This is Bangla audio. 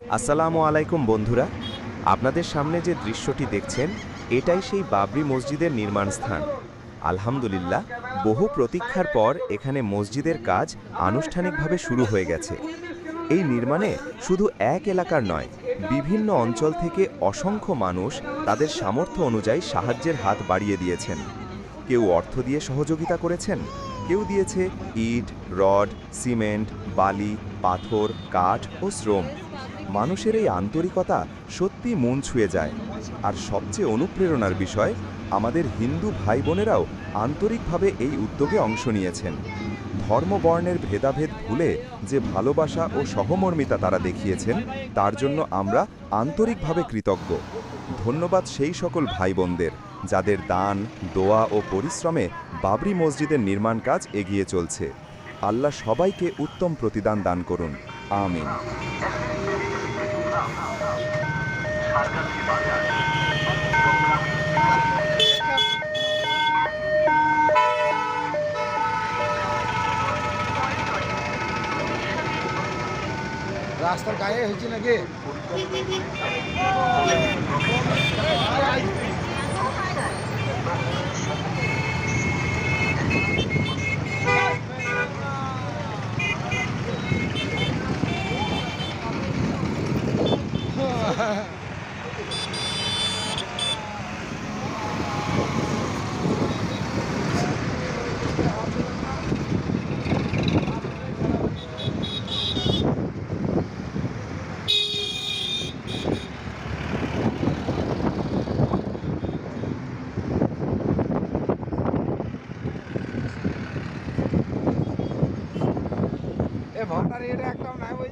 আসসালামু আলাইকুম বন্ধুরা। আপনাদের সামনে যে দৃশ্যটি দেখছেন, এটাই সেই বাবরি মসজিদের নির্মাণ স্থান। আলহামদুলিল্লাহ, বহু প্রতীক্ষার পর এখানে মসজিদের কাজ আনুষ্ঠানিকভাবে শুরু হয়ে গেছে। এই নির্মাণে শুধু এক এলাকার নয়, বিভিন্ন অঞ্চল থেকে অসংখ্য মানুষ তাদের সামর্থ্য অনুযায়ী সাহায্যের হাত বাড়িয়ে দিয়েছেন। কেউ অর্থ দিয়ে সহযোগিতা করেছেন, কেউ দিয়েছে ইট, রড, সিমেন্ট, বালি, পাথর, কাঠ ও শ্রম। মানুষের এই আন্তরিকতা সত্যি মন ছুঁয়ে যায়। আর সবচেয়ে অনুপ্রেরণার বিষয়, আমাদের হিন্দু ভাই বোনেরাও আন্তরিকভাবে এই উদ্যোগে অংশ নিয়েছেন। ধর্ম বর্ণের ভেদাভেদ ভুলে যে ভালোবাসা ও সহমর্মিতা তারা দেখিয়েছেন, তার জন্য আমরা আন্তরিকভাবে কৃতজ্ঞ। ধন্যবাদ সেই সকল ভাই বোনদের যাদের দান, দোয়া ও পরিশ্রমে বাবরি মসজিদের নির্মাণ কাজ এগিয়ে চলছে। আল্লাহ সবাইকে উত্তম প্রতিদান দান করুন। আমিন। রাস্তার গায়ে হয়েছে নাকি ভোটার এটা একদম নাই ওই